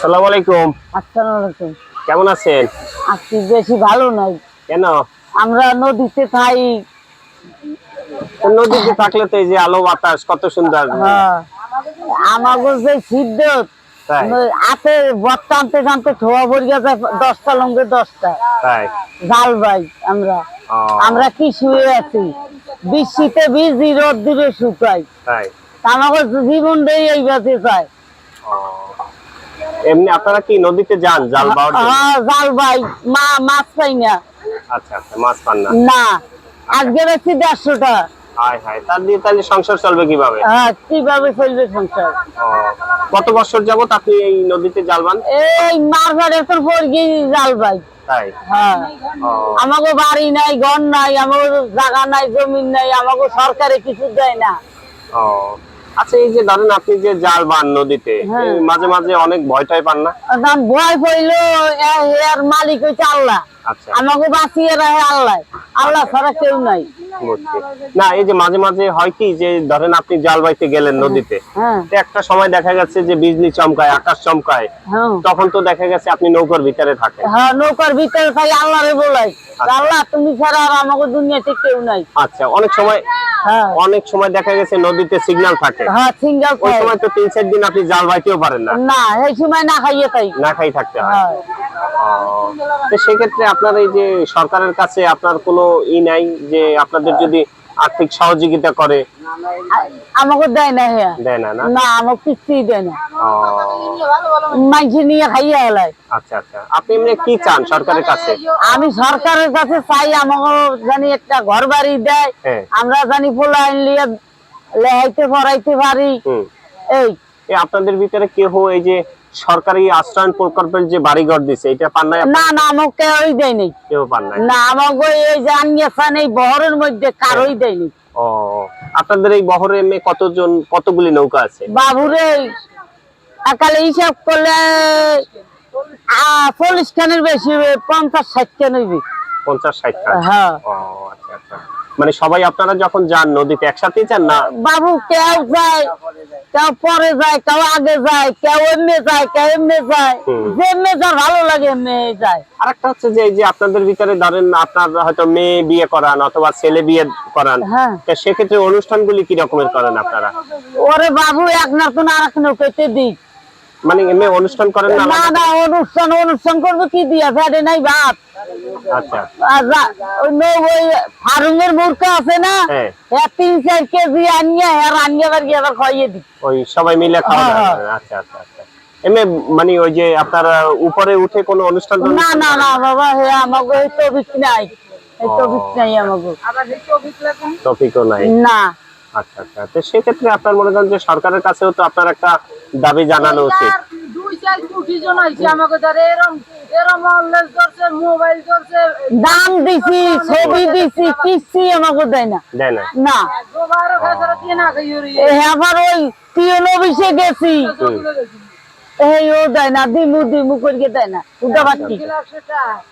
সালাম আলাইকুম। আসসালামু আলাইকুম। কেমন আছেন? আজকে বেশি ভালো নাই। কেন? আমরা নদীতে থাই। নদীতে থাকলে তো এই যে আলো বাতাস কত সুন্দর। হ্যাঁ। আমাগো যে সিদ্ধ আনতে জানতে ভরি গেছে দশটা লঙ্গে দশটা। জাল ভাই আমরা। আমরা কি শুয়ে আছি? বৃষ্টিতে ভিজি রোদ দূরে শুকাই আমাকে জীবন দিয়ে এই যায় ও। এমনি আপনারা কি নদীতে যান জাল বাওয়ার হ্যাঁ জাল ভাই মা মাছ পাই না। আচ্ছা আচ্ছা মাছ পান না? না। আজকে দেড়শোটা হায় হায় তার দিয়ে তাহলে সংসার চলবে কীভাবে? হ্যাঁ কীভাবে চলবে সংসার? কত বছর যাবত আপনি এই নদীতে জাল বান? এই মারফাড়ে তোর পড়গি জাল ভাই তাই? হ্যাঁ। আমাকে বাড়ি নাই ঘর নাই আমার জায়গা নাই জমি নাই আমাকে সরকারে কিছু দেয় না। ও। আচ্ছা এই যে ধরেন আপনি যে জাল বান নদীতে হ্যাঁ। মাঝে মাঝে অনেক ভয় টয় পান না? ভয় পড়ল এর মালিক হচ্ছে আল্লাহ। আচ্ছা। আমাকে বাঁচিয়ে রাখে আল্লাহ। আল্লাহ ছাড়া কেউ নাই। না এই যে মাঝে মাঝে হয় কি যে ধরেন আপনি জাল বাইতে গেলেন নদীতে হ্যাঁ। একটা সময় দেখা গেছে যে বিজলি চমকায় আকাশ চমকায় হ্যাঁ। তখন তো দেখা গেছে আপনি নৌকার ভিতরে থাকেন। হ্যাঁ নৌকার ভিতরে থাকি আল্লাহরে বলাই। আল্লাহ তুমি ছাড়া আর আমাকে দুনিয়াতে কেউ নাই। আচ্ছা অনেক সময় হ্যাঁ অনেক সময় দেখা গেছে নদীতে সিগন্যাল থাকে। হ্যাঁ ওই সময় তো তিন চার দিন আপনি জাল বাইতেও পারেন না। না এই সময় না খাইয়ে তাই। না খাই থাকতে হয়। হ্যাঁ। তো সেক্ষেত্রে আপনার এই যে সরকারের কাছে আপনার কোনো ই নাই যে আপনাদের যদি আর্থিক সহযোগিতা করে? আমাকে দেয় না হ্যাঁ দেয় না না? না আমাকে কিছুই দেয় না। মাইছে নিয়ে খাইয়ে হেলায় আচ্ছা আচ্ছা। আপনি এমনি কি চান সরকারের কাছে? আমি সরকারের কাছে চাই আমাকে জানি একটা ঘর বাড়ি দেয়। হ্যাঁ। আমরা জানি পোলা লিয়ে লেহাইতে পড়াইতে পারি। এই। এই আপনাদের ভিতরে কেউ এই যে সরকারি আশ্রয়ন প্রকল্পের যে বাড়িঘর দিছে এটা পান নাই না না আমাকে কেউই দেয়নি। কেউ পান নাই? না আমাকে এই যে আনিয়েছেন এই বহরের মধ্যে কারোই দেয়নি। ও আপনাদের এই বহরে এমনি কতজন কতগুলি নৌকা আছে? বাবুরে একালে হিসাব করলে চল্লিশ খানের বেশি পঞ্চাশ ষাট খান হইবে পঞ্চাশ ষাট টা হ্যাঁ। ও আচ্ছা আচ্ছা। মানে সবাই আপনারা যখন যান নদীতে একসাথেই যান না? বাবু কেউ যায় কেউ পরে যায় কেউ আগে যায় কেউ এমনি যায় কেউ এমনি যায়। যে এমনি যা ভালো লাগে এমনি যায়। আরেকটা হচ্ছে যে এই যে আপনাদের ভিতরে ধরেন আপনার হয়তো মেয়ে বিয়ে করান অথবা ছেলে বিয়ে করান হ্যাঁ। তা সেক্ষেত্রে অনুষ্ঠানগুলি কি রকমের করেন আপনারা? ওরে বাবু এক নতুন আর এক নৌকাতে দিই। মানে এমনি অনুষ্ঠান করেন না না অনুষ্ঠান অনুষ্ঠান করব কি দিয়া? ফেটে নাই ভাত। আচ্ছা। আর যা- ওই নৌ- ওই ফার্মের মুরগা আছে না হ্যাঁ। তিন চার কেজি আনিয়ে আর আনিয়ে আবার গিয়ে আবার খাইয়ে দিই ওই সবাই মিলে খাওয়া দাওয়া হ্যাঁ, করেন। আচ্ছা আচ্ছা আচ্ছা। এমনি মানে ওই যে আপনারা উপরে উঠে কোনো অনুষ্ঠান না না না বাবা হে আমাকে এই তবিক নাই। এই তবিক নাই আমাকে টপিকও নাই? না। আচ্ছা আচ্ছা তো সেক্ষেত্রে আপনার মনে করেন যে সরকারের কাছেও তো আপনার একটা দাবি জানানো উচিত। দুই চার কোটি জন হয়েছে আমাকে ধর এরম দাম দিছি ছবি দিছি আমাকে দেয় না। না। আবার ওই অফিসে গেছি।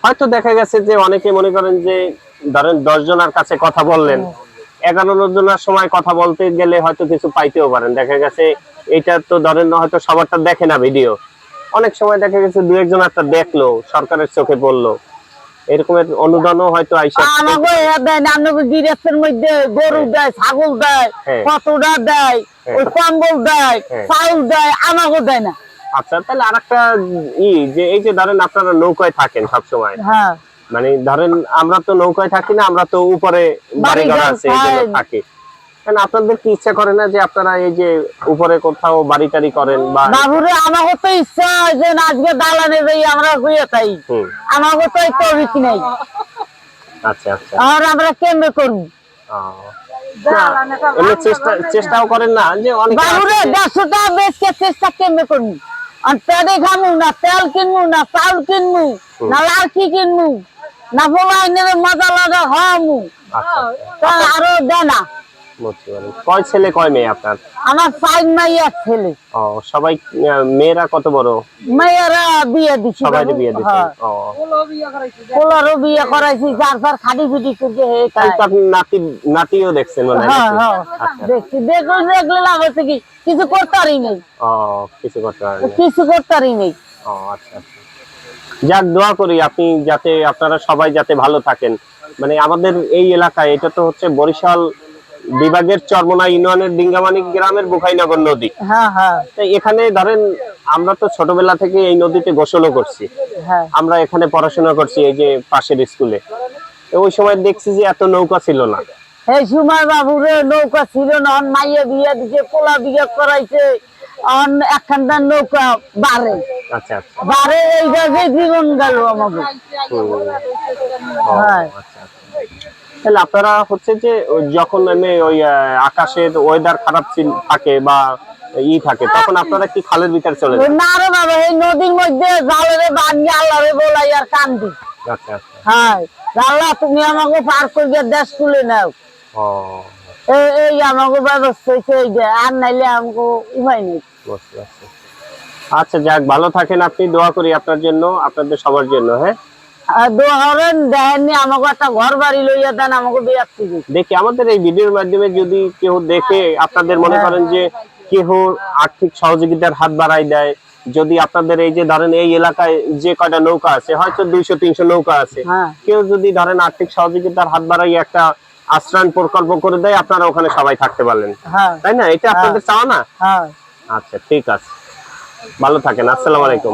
হয়তো দেখা গেছে যে অনেকে মনে করেন যে ধরেন দশ জনের কাছে কথা বললেন এগারো জনের সময় কথা বলতে গেলে হয়তো কিছু পাইতেও পারেন। দেখা গেছে এটা তো ধরেন হয়তো সবারটা দেখে না ভিডিও। অনেক সময় দেখা গেছে দু একজন একটা দেখল সরকারের চোখে পড়ল। এরকমের অনুদানও হয়তো আইসা আমাকে এ দেয় না আমাকে গিরেছের মধ্যে গরু দেয় ছাগল দেয় হ্যাঁ। কতটা দেয় হ্যাঁ। ওই কম্বল দেয় হ্যাঁ। চাউল দেয় আমাকে দেয় না। আচ্ছা তাহলে আরেকটা ই যে এই যে ধরেন আপনারা নৌকায় থাকেন সবসময়। হ্যাঁ। মানে ধরেন আমরা তো নৌকায় থাকি না আমরা তো উপরে বাড়ি ঘর আছে থাকি। আপনাদের কি ইচ্ছা করে না যে আপনারা এই যে উপরে কোথাও বাড়ি টাড়ি করেন বা বাবুরে আমাকে তো ইচ্ছা হয় যে আজকে দালানে যাই আমরা তাই। আমাকে তো এই নেই। আচ্ছা আচ্ছা। আর আমরা কেমনে করব? এমনি চেষ্টা চেষ্টাও করেন না যে অনেক বাবুরে টাকা বেচকে চেষ্টা কেমনে করব? আর পেটে খামু না তেল কিনবো না চাউল কিনবো না লাড়কি কিনবো না পোলাই নেবে মজা লাগা খাওয়ামু। আচ্ছা আরও দেয় কয় ছেলে কয় মেয়ে আপনার? আমার চার মাইয়া ছেলে। ও সবাই মেয়েরা কত বড়? মেয়েরা বিয়ে দিছি সবাই। বিয়ে হ্যাঁ। ও। বিয়ে করাইছি পোলারও বিয়ে করাইছি চার চার খাটি পিটি করছে হে তাই তাই। তো আপনি নাতি নাতিও দেখছেন মনে হয় হ্যাঁ হ্যাঁ। আচ্ছা দেখছি দেখলে দেখলে লাভ হচ্ছে কি? কিছু করতারই নেই ও কিছু করতে পারেন। না। কিছু করতারই নেই ও আচ্ছা আচ্ছা। যাক দোয়া করি আপনি যাতে আপনারা সবাই যাতে ভালো থাকেন। মানে আমাদের এই এলাকায় এটা তো হচ্ছে বরিশাল বিভাগের চরমনা ইউনিয়নের ডিঙ্গামানিক গ্রামের বুখাইনগর নদী। হ্যাঁ হ্যাঁ। তো এখানে ধরেন আমরা তো ছোটবেলা থেকে এই নদীতে গোসলও করছি। হ্যাঁ। আমরা এখানে পড়াশোনা করছি এই যে পাশের স্কুলে। ওই সময় দেখছি যে এত নৌকা ছিল না। এই সময় বাবুরে নৌকা ছিল না। অন মাইয়া বিয়ে পোলা বিয়ে করাইছে। অন একখানটা নৌকা বাড়ে আচ্ছা আচ্ছা। বাড়ে এই জায়গায় জীবন গেল আমাকে হ্যাঁ। তাহলে আপনারা হচ্ছে যে যখন আমি ওই আকাশের ওয়েদার খারাপ থাকে বা ই থাকে তখন আপনারা কি খালের ভিতরে চলে যান? না রে বাবা এই নদীর মধ্যে জালেরে বানিয়ে আল্লাহরে বলাই আর কান্দি। আচ্ছা আচ্ছা। হ্যাঁ আল্লাহ তুমি আমাকে পার করিয়ে দেশ তুলে নাও। ও। এই- আমাকে ব্যবস্থা হয়েছে এই যে আর নাইলে আমাকে উপায় নেই। আচ্ছা যাক ভালো থাকেন আপনি দোয়া করি আপনার জন্য আপনাদের সবার জন্য হ্যাঁ? দোহরেন দেননি আমাকে একটা ঘর বাড়ি লইয়া দেন আমাকে বিয়ার থেকে দেখি আমাদের এই ভিডিওর মাধ্যমে যদি কেউ দেখে আপনাদের মনে হ্যাঁ। করেন যে কেউ আর্থিক সহযোগিতার হাত বাড়াই দেয় যদি আপনাদের এই যে ধরেন এই এলাকায় যে কয়টা নৌকা আছে হয়তো দুইশো তিনশো নৌকা আছে। হ্যাঁ। কেউ যদি ধরেন আর্থিক সহযোগিতার হাত বাড়াই একটা আশ্রয়ণ প্রকল্প করে দেয় আপনারা ওখানে সবাই থাকতে পারলেন। হ্যাঁ। তাই না? এটা আপনাদের চাওয়া না? আচ্ছা ঠিক আছে। ভালো থাকেন আসসালামু আলাইকুম।